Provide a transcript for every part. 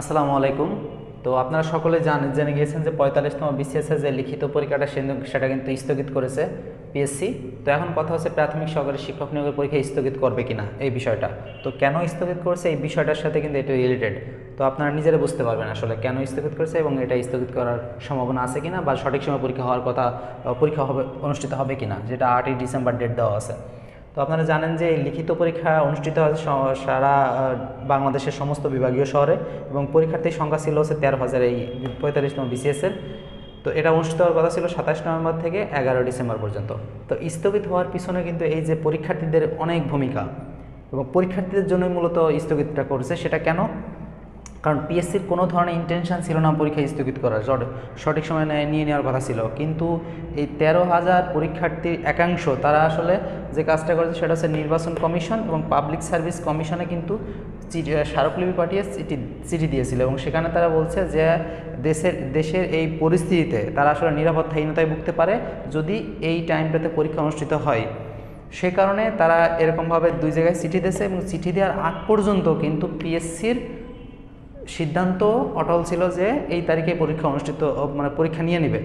আসসালামু আলাইকুম। তো আপনারা সকলে জানেন জেনে গিয়েছেন যে পঁয়তাল্লিশতম বিসিএস যে লিখিত পরীক্ষাটা সেটা কিন্তু স্থগিত করেছে পিএসসি তো এখন কথা হচ্ছে প্রাথমিক সহকারী শিক্ষক নিয়োগের পরীক্ষা স্থগিত করবে কিনা এই বিষয়টা। তো কেন স্থগিত করেছে এই বিষয়টার সাথে কিন্তু এটা রিলেটেড তো আপনারা নিজেরা বুঝতে পারবেন আসলে কেন স্থগিত করেছে এবং এটা স্থগিত করার সম্ভাবনা আছে কিনা বা সঠিক সময় পরীক্ষা হওয়ার কথা, পরীক্ষা হবে, অনুষ্ঠিত হবে কিনা, যেটা আটই ডিসেম্বর ডেট দেওয়া আছে। তো আপনারা জানেন যে এই লিখিত পরীক্ষা অনুষ্ঠিত হয় সারা বাংলাদেশের সমস্ত বিভাগীয় শহরে এবং পরীক্ষার্থীর সংখ্যা ছিল হচ্ছে তেরো হাজার এই পঁয়তাল্লিশতম বিসিএসের তো এটা অনুষ্ঠিত হওয়ার কথা ছিল সাতাশ নভেম্বর থেকে এগারো ডিসেম্বর পর্যন্ত। তো স্থগিত হওয়ার পিছনে কিন্তু এই যে পরীক্ষার্থীদের অনেক ভূমিকা এবং পরীক্ষার্থীদের জন্যই মূলত স্থগিতটা করছে সেটা কেন? কারণ পিএসসির কোনো ধরনের ইন্টেনশন ছিল না পরীক্ষা স্থগিত করার। সঠ- সঠিক সময় নেয়- নিয়ে নেওয়ার কথা ছিল। কিন্তু এই তেরো হাজার পরীক্ষার্থীর একাংশ, তারা আসলে যে কাজটা করেছে সেটা হচ্ছে নির্বাচন কমিশন এবং পাবলিক সার্ভিস কমিশনে কিন্তু চিঠি স্মারকলিপি পাঠিয়ে চিঠি চিঠি দিয়েছিল এবং সেখানে তারা বলছে যে দেশের দেশের এই পরিস্থিতিতে তারা আসলে নিরাপত্তাহীনতায় ভুগতে পারে যদি এই টাইমটাতে পরীক্ষা অনুষ্ঠিত হয়। সে কারণে তারা এরকমভাবে দুই জায়গায় চিঠি দিয়েছে এবং চিঠি দেওয়ার আগ পর্যন্ত কিন্তু পিএসসির সিদ্ধান্ত অটল ছিল যে এই তারিখে পরীক্ষা অনুষ্ঠিত মানে পরীক্ষা নিয়ে নেবে।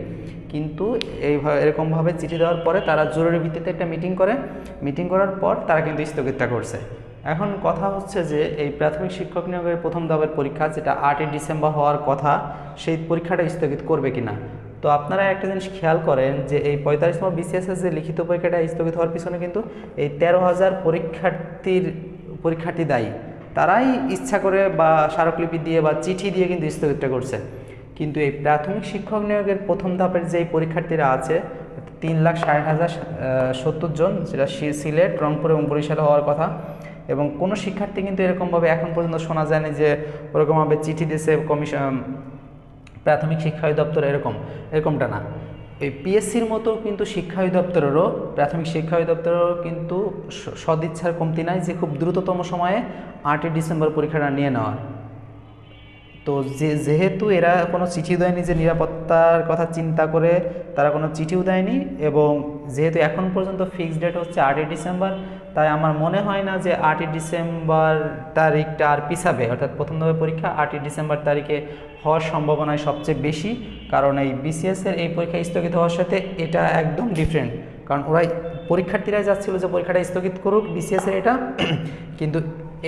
কিন্তু এইভাবে এরকমভাবে চিঠি দেওয়ার পরে তারা জরুরি ভিত্তিতে একটা মিটিং করে। মিটিং করার পর তারা কিন্তু স্থগিতটা করছে। এখন কথা হচ্ছে যে এই প্রাথমিক শিক্ষক নিয়োগের প্রথম ধাপের পরীক্ষা, যেটা আটই ডিসেম্বর হওয়ার কথা, সেই পরীক্ষাটা স্থগিত করবে কিনা? তো আপনারা একটা জিনিস খেয়াল করেন যে এই পঁয়তাল্লিশতম বিসিএসএস যে লিখিত পরীক্ষাটা স্থগিত হওয়ার পিছনে কিন্তু এই তেরো হাজার পরীক্ষার্থীর, পরীক্ষার্থী দায়ী। তারাই ইচ্ছা করে বা স্মারকলিপি দিয়ে বা চিঠি দিয়ে কিন্তু স্থগিতটা করছে। কিন্তু এই প্রাথমিক শিক্ষক নিয়োগের প্রথম ধাপের যে পরীক্ষার্থীরা আছে, তিন লাখ ষাট হাজার সত্তর জন, যেটা সিলেট, রংপুর এবং বরিশালে হওয়ার কথা। এবং কোনো শিক্ষার্থী কিন্তু এরকমভাবে এখন পর্যন্ত শোনা যায়নি যে ওরকমভাবে চিঠি দিয়েছে কমিশন প্রাথমিক শিক্ষা অধিদপ্তর এরকম, এরকমটা না। এই পিএসসির মতো কিন্তু শিক্ষা অধিদপ্তরেরও, প্রাথমিক শিক্ষা অধিদপ্তরেরও কিন্তু সদিচ্ছার কমতি নাই যে খুব দ্রুততম সময়ে আটই ডিসেম্বর পরীক্ষাটা নিয়ে নেওয়ার। তো যে, যেহেতু এরা কোনো চিঠি দেয়নি যে নিরাপত্তার কথা চিন্তা করে তারা কোনো চিঠিও দেয়নি এবং যেহেতু এখন পর্যন্ত ফিক্সড ডেট হচ্ছে আটই ডিসেম্বর, তাই আমার মনে হয় না যে আটই ডিসেম্বর তারিখটা আর পিছাবে। অর্থাৎ প্রথম পরীক্ষা আটই ডিসেম্বর তারিখে হওয়ার সম্ভাবনায় সবচেয়ে বেশি। কারণ এই বিসিএসের এই পরীক্ষা স্থগিত হওয়ার সাথে এটা একদম ডিফারেন্ট কারণ ওরাই পরীক্ষার্থীরাই যাচ্ছিল যে পরীক্ষাটা স্থগিত করুক বিসিএসের এটা। কিন্তু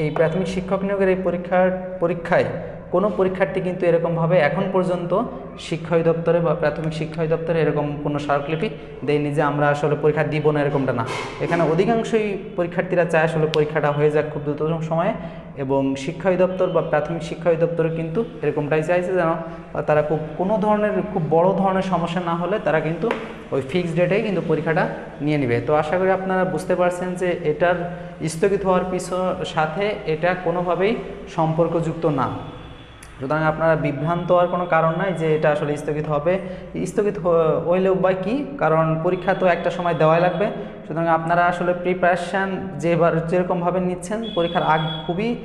এই প্রাথমিক শিক্ষক নিয়োগের এই পরীক্ষার, পরীক্ষায় কোনো পরীক্ষার্থী কিন্তু এরকমভাবে এখন পর্যন্ত শিক্ষা অধিদপ্তরে বা প্রাথমিক শিক্ষা অধিদপ্তরে এরকম কোনো স্মারকলিপি দেয়নি যে আমরা আসলে পরীক্ষা দিব না এরকমটা না। এখানে অধিকাংশই পরীক্ষার্থীরা চায় আসলে পরীক্ষাটা হয়ে যাক খুব দ্রুততম সময়ে এবং শিক্ষা অধিদপ্তর বা প্রাথমিক শিক্ষা অধিদপ্তর কিন্তু এরকমটাই চাইছে যেন তারা খুব কোনো ধরনের খুব বড় ধরনের সমস্যা না হলে তারা কিন্তু ওই ফিক্সড ডেটেই কিন্তু পরীক্ষাটা নিয়ে নেবে। তো আশা করি আপনারা বুঝতে পারছেন যে এটার স্থগিত হওয়ার পিছ সাথে এটা কোনোভাবেই সম্পর্কযুক্ত না। সুতরাং আপনারা বিভ্রান্ত হওয়ার কোনো কারণ নাই যে এটা আসলে স্থগিত হবে। স্থগিত হ- হইলেও বা কি? কারণ পরীক্ষা তো একটা সময় দেওয়াই লাগবে। সুতরাং আপনারা আসলে প্রিপারেশান যেবার যেরকমভাবে নিচ্ছেন, পরীক্ষার আগ খুবই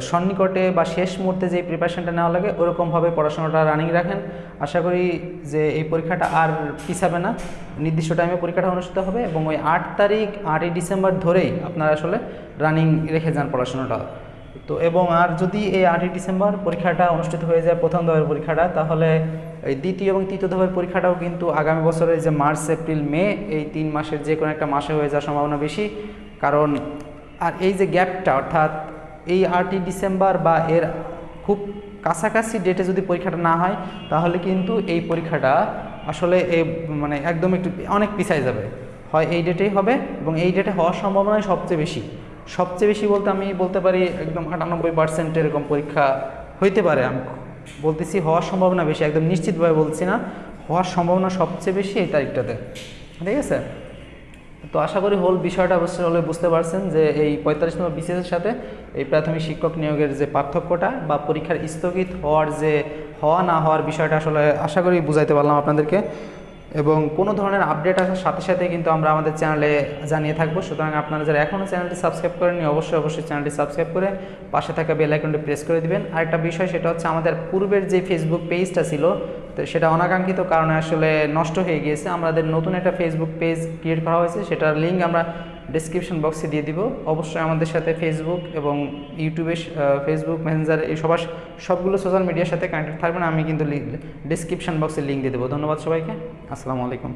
সন্নিকটে বা শেষ মুহূর্তে যে প্রিপারেশনটা নেওয়া লাগে, ওরকমভাবে পড়াশোনাটা রানিং রাখেন। আশা করি যে এই পরীক্ষাটা আর পিছাবে না। নির্দিষ্ট টাইমে পরীক্ষাটা অনুষ্ঠিত হবে এবং ওই আট তারিখ, আটই ডিসেম্বর ধরেই আপনারা আসলে রানিং রেখে যান পড়াশোনাটা। তো এবং আর যদি এই আটই ডিসেম্বর পরীক্ষাটা অনুষ্ঠিত হয়ে যায় প্রথম ধাপের পরীক্ষাটা, তাহলে এই দ্বিতীয় এবং তৃতীয় ধাপের পরীক্ষাটাও কিন্তু আগামী বছরের যে মার্চ, এপ্রিল, মে, এই তিন মাসের যে কোনো একটা মাসে হয়ে যাওয়ার সম্ভাবনা বেশি। কারণ আর এই যে গ্যাপটা, অর্থাৎ এই আটই ডিসেম্বর বা এর খুব কাছাকাছি ডেটে যদি পরীক্ষাটা না হয়, তাহলে কিন্তু এই পরীক্ষাটা আসলে এই মানে একদম একটু অনেক পিছায় যাবে। হয় এই ডেটেই হবে এবং এই ডেটে হওয়ার সম্ভাবনাই সবচেয়ে বেশি। সবচেয়ে বেশি বলতে আমি বলতে পারি একদম আটানব্বই পার্সেন্ট এরকম পরীক্ষা হইতে পারে। আমি বলতেছি হওয়ার সম্ভাবনা বেশি, একদম নিশ্চিতভাবে বলছি না। হওয়ার সম্ভাবনা সবচেয়ে বেশি এই তারিখটাতে। ঠিক আছে? তো আশা করি হোল বিষয়টা অবশ্যই হলে বুঝতে পারছেন যে এই পঁয়তাল্লিশতম বিসিএসের সাথে এই প্রাথমিক শিক্ষক নিয়োগের যে পার্থক্যটা বা পরীক্ষার স্থগিত হওয়ার যে হওয়া না হওয়ার বিষয়টা আসলে আশা করি বুঝাইতে পারলাম আপনাদেরকে। এবং কোনো ধরনের আপডেট আসার সাথে সাথে কিন্তু আমরা আমাদের চ্যানেলে জানিয়ে থাকব। সুতরাং আপনারা যারা এখনও চ্যানেলটি সাবস্ক্রাইব করেননি, অবশ্যই অবশ্যই চ্যানেলটি সাবস্ক্রাইব করে পাশে থাকা বেল আইকনটি প্রেস করে দিবেন। আরেকটা বিষয়, সেটা হচ্ছে আমাদের পূর্বের যে ফেসবুক পেজটা ছিল, তো সেটা অনাকাঙ্ক্ষিত কারণে আসলে নষ্ট হয়ে গিয়েছে। আমাদের নতুন একটা ফেসবুক পেজ ক্রিয়েট করা হয়েছে, সেটার লিঙ্ক আমরা ডিসক্রিপশন বক্সে দিয়ে দিব। অবশ্যই আমাদের সাথে ফেসবুক এবং ইউটিউবে ফেসবুক মেসেঞ্জার এই সবার সবগুলো সোশ্যাল মিডিয়ার সাথে কানেক্টেড থাকবেন। আমি কিন্তু ডিসক্রিপশন বক্সে লিঙ্ক দিয়ে দেবো। ধন্যবাদ সবাইকে। আসসালামু আলাইকুম।